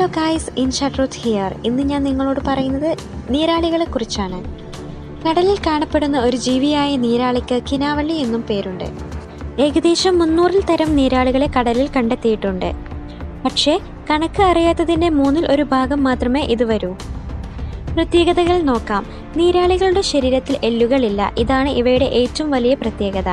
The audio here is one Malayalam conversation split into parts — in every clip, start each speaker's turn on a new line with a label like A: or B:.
A: ഹലോ ഗായ്സ് ഇൻ ഷട്രൂത്ത് ഹിയർ ഇന്ന് ഞാൻ നിങ്ങളോട് പറയുന്നത് നീരാളികളെ കുറിച്ചാണ്. കടലിൽ കാണപ്പെടുന്ന ഒരു ജീവിയായ നീരാളിക്ക് കിനാവള്ളി എന്നും പേരുണ്ട്. ഏകദേശം മുന്നൂറിൽ തരം നീരാളികളെ കടലിൽ കണ്ടെത്തിയിട്ടുണ്ട്. പക്ഷേ കണക്ക് അറിയാത്തതിന്റെ മൂന്നിൽ ഒരു ഭാഗം മാത്രമേ ഇത് വരൂ. പ്രത്യേകതകൾ നോക്കാം. നീരാളികളുടെ ശരീരത്തിൽ എല്ലുകളില്ല. ഇതാണ് ഇവയുടെ ഏറ്റവും വലിയ പ്രത്യേകത.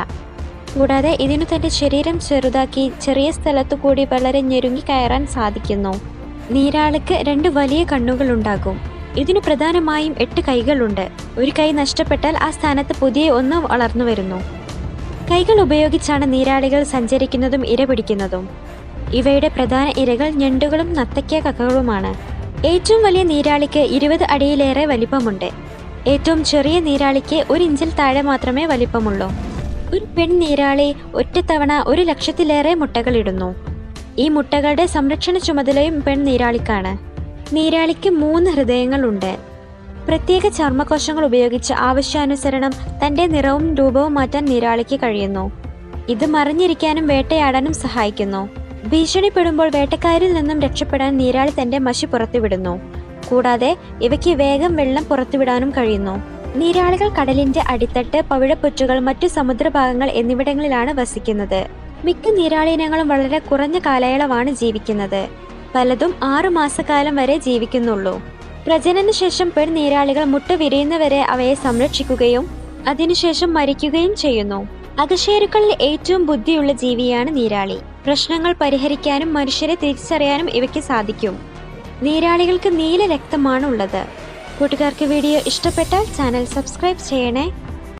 A: കൂടാതെ ഇതിനു തന്റെ ശരീരം ചെറുതാക്കി ചെറിയ സ്ഥലത്തു കൂടി വളരെ ഞെരുങ്ങി കയറാൻ സാധിക്കുന്നു. നീരാളിക്ക് രണ്ട് വലിയ കണ്ണുകൾ ഉണ്ടാകും ഇതിനു പ്രധാനമായും എട്ട് കൈകളുണ്ട്. ഒരു കൈ നഷ്ടപ്പെട്ടാൽ ആ സ്ഥാനത്ത് പുതിയ ഒന്ന് വളർന്നു വരുന്നു. കൈകൾ ഉപയോഗിച്ചാണ് നീരാളികൾ സഞ്ചരിക്കുന്നതും ഇര പിടിക്കുന്നതും. ഇവയുടെ പ്രധാന ഇരകൾ ഞണ്ടുകളും നത്തയ്ക്ക കക്കകളുമാണ്. ഏറ്റവും വലിയ നീരാളിക്ക് ഇരുപത് അടിയിലേറെ വലിപ്പമുണ്ട്. ഏറ്റവും ചെറിയ നീരാളിക്ക് ഒരു ഇഞ്ചിൽ താഴെ മാത്രമേ വലിപ്പമുള്ളൂ. ഒരു പെൺ നീരാളി ഒറ്റത്തവണ ഒരു ലക്ഷത്തിലേറെ മുട്ടകളിടുന്നു ഈ മുട്ടകളുടെ സംരക്ഷണ ചുമതലയും പെൺ നീരാളിക്കാണ്. നീരാളിക്ക് മൂന്ന് ഹൃദയങ്ങളുണ്ട്. പ്രത്യേക ചർമ്മകോശങ്ങൾ ഉപയോഗിച്ച് ആവശ്യാനുസരണം തന്റെ നിറവും രൂപവും മാറ്റാൻ നീരാളിക്ക് കഴിയുന്നു. ഇത് മറിഞ്ഞിരിക്കാനും വേട്ടയാടാനും സഹായിക്കുന്നു. ഭീഷണിപ്പെടുമ്പോൾ വേട്ടക്കാരിൽ നിന്നും രക്ഷപ്പെടാൻ നീരാളി തന്റെ മഷി പുറത്തുവിടുന്നു. കൂടാതെ ഇവയ്ക്ക് വേഗം വെള്ളം പുറത്തുവിടാനും കഴിയുന്നു. നീരാളികൾ കടലിന്റെ അടിത്തട്ട് പവിഴപ്പുറ്റുകൾ മറ്റു സമുദ്രഭാഗങ്ങൾ എന്നിവിടങ്ങളിലാണ് വസിക്കുന്നത്. മിക്ക നീരാളിനങ്ങളും വളരെ കുറഞ്ഞ കാലയളവാണ് ജീവിക്കുന്നത്. പലതും ആറു മാസക്കാലം വരെ ജീവിക്കുന്നുള്ളൂ. പ്രജനന ശേഷം പെൺ നീരാളികൾ മുട്ട വിരിയുന്നവരെ അവയെ സംരക്ഷിക്കുകയും അതിനുശേഷം മരിക്കുകയും ചെയ്യുന്നു. അകശേരുക്കളിൽ ഏറ്റവും ബുദ്ധിയുള്ള ജീവിയാണ് നീരാളി. പ്രശ്നങ്ങൾ പരിഹരിക്കാനും മനുഷ്യരെ തിരിച്ചറിയാനും ഇവയ്ക്ക് സാധിക്കും. നീരാളികൾക്ക് നീല രക്തമാണ് ഉള്ളത് കൂട്ടുകാർക്ക് വീഡിയോ ഇഷ്ടപ്പെട്ടാൽ ചാനൽ സബ്സ്ക്രൈബ് ചെയ്യണേ.